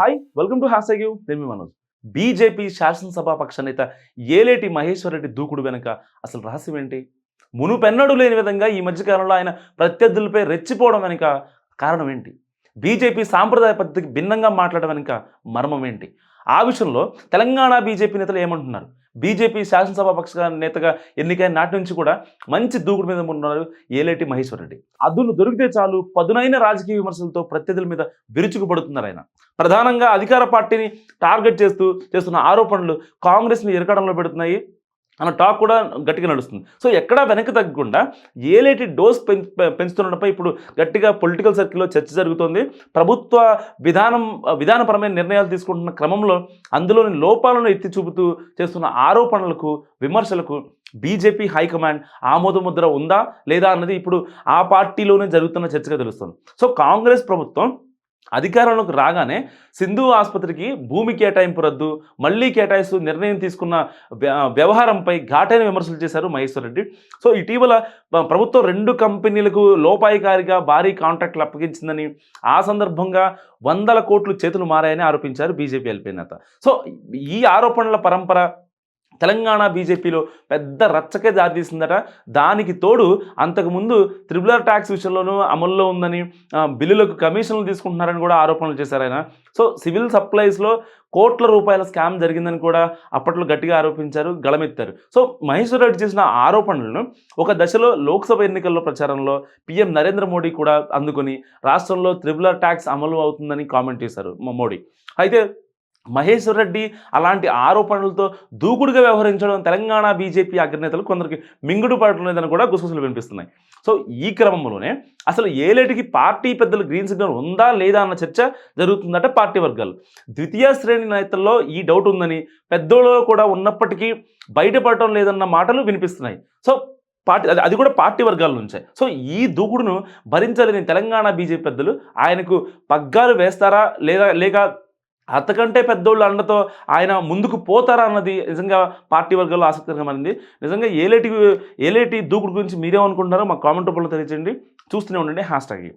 Hi welcome to hash you నేను Manoj. BJP శాసనసభా పక్ష నేత ఏలేటి మహేశ్వర్ రెడ్డి దూకుడు వెనుక అసలు రహస్యం ఏంటి? మునుపెన్నడు లేని విధంగా ఈ మధ్యకాలంలో ఆయన ప్రత్యర్థులపై రెచ్చిపోవడం వెనుక కారణం ఏంటి? బీజేపీ సాంప్రదాయ పద్ధతికి భిన్నంగా మాట్లాడడం వెనుక మర్మం ఏంటి? ఆ విషయంలో తెలంగాణ బీజేపీ నేతలు ఏమంటున్నారు? బీజేపీ శాసనసభా పక్ష నేతగా ఎన్నికైన నాటి నుంచి కూడా మంచి దూకుడు మీద ఉన్నారు ఏలేటి మహేశ్వర్ రెడ్డి. అదును దొరికితే చాలు పదునైన రాజకీయ విమర్శలతో ప్రత్యర్థుల మీద విరుచుకుపడుతున్నారు ఆయన. ప్రధానంగా అధికార పార్టీని టార్గెట్ చేస్తూ చేస్తున్న ఆరోపణలు కాంగ్రెస్ని ఇరకడంలో పెడుతున్నాయి. అన్న టాక్ కూడా గట్టిగా నడుస్తుంది. సో ఎక్కడా వెనక్కి తగ్గకుండా ఏలేటి డోస్ పెం పెంచుతుండడంపై ఇప్పుడు గట్టిగా పొలిటికల్ సర్కిల్లో చర్చ జరుగుతోంది. ప్రభుత్వ విధానం విధానపరమైన నిర్ణయాలు తీసుకుంటున్న క్రమంలో అందులోని లోపాలను ఎత్తి చూపుతూ చేస్తున్న ఆరోపణలకు విమర్శలకు బీజేపీ హైకమాండ్ ఆమోద ముద్ర ఉందా లేదా అన్నది ఇప్పుడు ఆ పార్టీలోనే జరుగుతున్న చర్చగా తెలుస్తుంది. సో కాంగ్రెస్ ప్రభుత్వం అధికారంలోకి రాగానే సింధు ఆసుపత్రికి భూమి కేటాయింపు రద్దు మళ్ళీ కేటాయిస్తూ నిర్ణయం తీసుకున్న వ్య- వ్యవహారంపై ఘాటైన విమర్శలు చేశారు మహేశ్వర్ రెడ్డి. సో ఇటీవల ప్రభుత్వం రెండు కంపెనీలకు లోపాయికారిగా భారీ కాంట్రాక్టులు అప్పగించిందని ఆ సందర్భంగా వందల కోట్లు చేతులు మారాయని ఆరోపించారు బీజేపీ ఎల్పీ నేత. సో ఈ ఆరోపణల పరంపర తెలంగాణ బీజేపీలో పెద్ద రచ్చకే దారితీసిందట. దానికి తోడు అంతకుముందు త్రిబులర్ ట్యాక్స్ విషయంలోనూ అమల్లో ఉందని బిల్లులకు కమిషన్లు తీసుకుంటున్నారని కూడా ఆరోపణలు చేశారు ఆయన. సో సివిల్ సప్లైస్లో కోట్ల రూపాయల స్కామ్ జరిగిందని కూడా అప్పట్లో గట్టిగా ఆరోపించారు గళమెత్తారు. సో మహేశ్వర్ రెడ్డి చేసిన ఆరోపణలను ఒక దశలో లోక్సభ ఎన్నికల్లో ప్రచారంలో పీఎం నరేంద్ర మోడీ కూడా అందుకొని రాష్ట్రంలో త్రిబులర్ ట్యాక్స్ అమలు అవుతుందని కామెంట్ చేశారు మోడీ. అయితే మహేశ్వర్ రెడ్డి అలాంటి ఆరోపణలతో దూకుడుగా వ్యవహరించడం తెలంగాణ బీజేపీ అగ్రనేతలు కొందరికి మింగుడు పడలేదని కూడా గుసగుసలు వినిపిస్తున్నాయి. సో ఈ క్రమంలోనే అసలు ఏలేటికి పార్టీ పెద్దలు గ్రీన్ సిగ్నల్ ఉందా లేదా అన్న చర్చ జరుగుతుందట పార్టీ వర్గాలు. ద్వితీయ శ్రేణి నేతల్లో ఈ డౌట్ ఉందని పెద్దోళ్ళలో కూడా ఉన్నప్పటికీ బయటపడటం లేదన్న మాటలు వినిపిస్తున్నాయి. సో పార్టీ అది అది కూడా పార్టీ వర్గాల నుంచే. సో ఈ దూకుడును భరించలేని తెలంగాణ బీజేపీ పెద్దలు ఆయనకు పగ్గాలు వేస్తారా లేదా లేక అంతకంటే పెద్దోళ్ళు అండతో ఆయన ముందుకు పోతారా అన్నది నిజంగా పార్టీ వర్గాల్లో ఆసక్తికరంగా నిజంగా ఏలేటి ఏలేటి దూకుడు గురించి మీరేమనుకుంటున్నారో మా కామెంట్ రూపంలో తెలియజేయండి చూస్తూనే ఉండండి. Hash tag